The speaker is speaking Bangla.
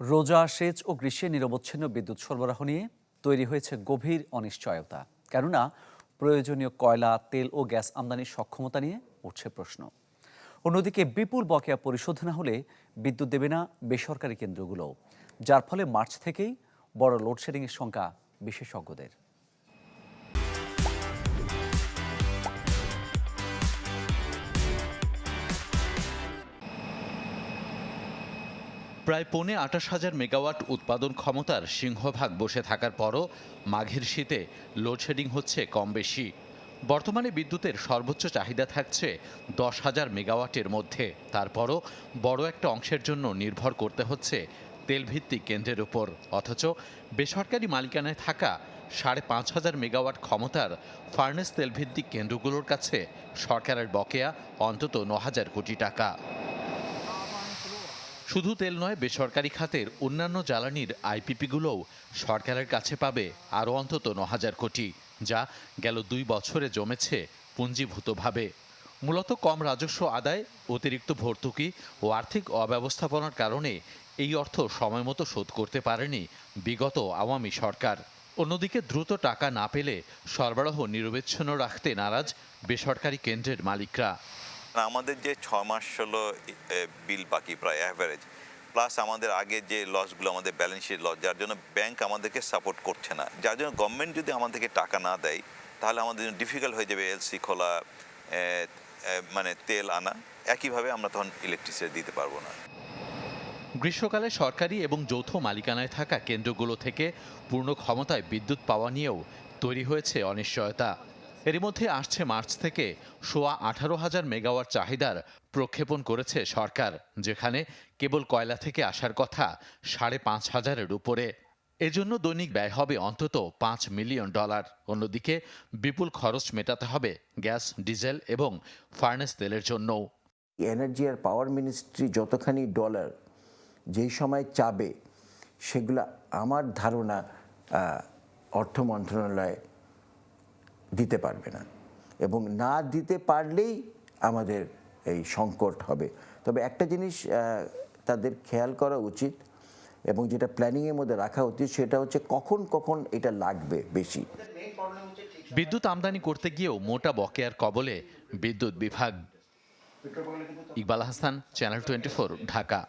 রোজা, সেচ ও গ্রীষ্মে নিরবচ্ছিন্ন বিদ্যুৎ সরবরাহ নিয়ে তৈরি হয়েছে গভীর অনিশ্চয়তা। কেননা, প্রয়োজনীয় কয়লা, তেল ও গ্যাস আমদানির সক্ষমতা নিয়ে উঠছে প্রশ্ন। অন্যদিকে, বিপুল বকেয়া পরিশোধ না হলে বিদ্যুৎ দেবে না বেসরকারি কেন্দ্রগুলো যার ফলে মার্চ থেকেই বড় লোডশেডিংয়ের সংখ্যা বিশেষজ্ঞদের। প্রায় পৌনে আঠাশ হাজার মেগাওয়াট উৎপাদন ক্ষমতার সিংহভাগ বসে থাকার পরও মাঘের শীতে লোডশেডিং হচ্ছে কম বেশি বর্তমানে বিদ্যুতের সর্বোচ্চ চাহিদা থাকছে দশ হাজার মেগাওয়াটের মধ্যে। তারপরও বড় একটা অংশের জন্য নির্ভর করতে হচ্ছে তেলভিত্তিক কেন্দ্রের উপর। অথচ বেসরকারি মালিকানায় থাকা সাড়ে পাঁচ হাজার মেগাওয়াট ক্ষমতার ফার্নেস তেলভিত্তিক কেন্দ্রগুলোর কাছে সরকারের বকেয়া অন্তত ন হাজার কোটি টাকা। শুধু তেল নয়, বেসরকারি খাতের অন্যান্য জ্বালানির আইপিপিগুলোও সরকারের কাছে পাবে আরও অন্তত ন হাজার কোটি, যা গেল দুই বছরে জমেছে পুঞ্জীভূতভাবে। মূলত কম রাজস্ব আদায়, অতিরিক্ত ভর্তুকি ও আর্থিক অব্যবস্থাপনার কারণে এই অর্থ সময়মতো শোধ করতে পারেনি বিগত আওয়ামী সরকার। অন্যদিকে দ্রুত টাকা না পেলে সরবরাহ নিরবিচ্ছিন্ন রাখতে নারাজ বেসরকারি কেন্দ্রের মালিকরা। আমাদের যে ছ মাস হলো বিল বাকি প্রায় অ্যাভারেজ প্লাস আমাদের আগে যে লসগুলো আমাদের ব্যালেন্স শিট লস যার জন্য ব্যাংক আমাদেরকে সাপোর্ট করছে না। যার জন্য গভর্নমেন্ট যদি আমাদেরকে টাকা না দেয়, তাহলে আমাদের জন্য ডিফিকাল্ট হয়ে যাবে এলসি খোলা মানে তেল আনা। একইভাবে আমরা তখন ইলেকট্রিসিটি দিতে পারব না। গ্রীষ্মকালে সরকারি এবং যৌথ মালিকানায় থাকা কেন্দ্রগুলো থেকে পূর্ণ ক্ষমতায় বিদ্যুৎ পাওয়া নিয়েও তৈরি হয়েছে অনিশ্চয়তা। এর মধ্যে আসছে মার্চ থেকে সোয়া আঠারো হাজার মেগাওয়াট চাহিদার প্রক্ষেপণ করেছে সরকার, যেখানে কেবল কয়লা থেকে আসার কথা সাড়ে পাঁচ হাজারের উপরে। এজন্য দৈনিক ব্যয় হবে অন্তত পাঁচ মিলিয়ন ডলার। অন্যদিকে বিপুল খরচ মেটাতে হবে গ্যাস, ডিজেল এবং ফার্নেস তেলের জন্যও। এনার্জি আর পাওয়ার মিনিস্ট্রি যতখানি ডলার যেই সময় চাবে, সেগুলো আমার ধারণা অর্থ মন্ত্রণালয় দিতে পারবে না। এবং না দিতে পারলেই আমাদের এই সংকট হবে। তবে একটা জিনিস তাদের খেয়াল করা উচিত এবং যেটা প্ল্যানিংয়ের মধ্যে রাখা উচিত সেটা হচ্ছে কখন কখন এটা লাগবে বেশি। বিদ্যুৎ আমদানি করতে গিয়েও মোটা বকেয়ার কবলে বিদ্যুৎ বিভাগ। Iqbal Hasan channel twenty Dhaka.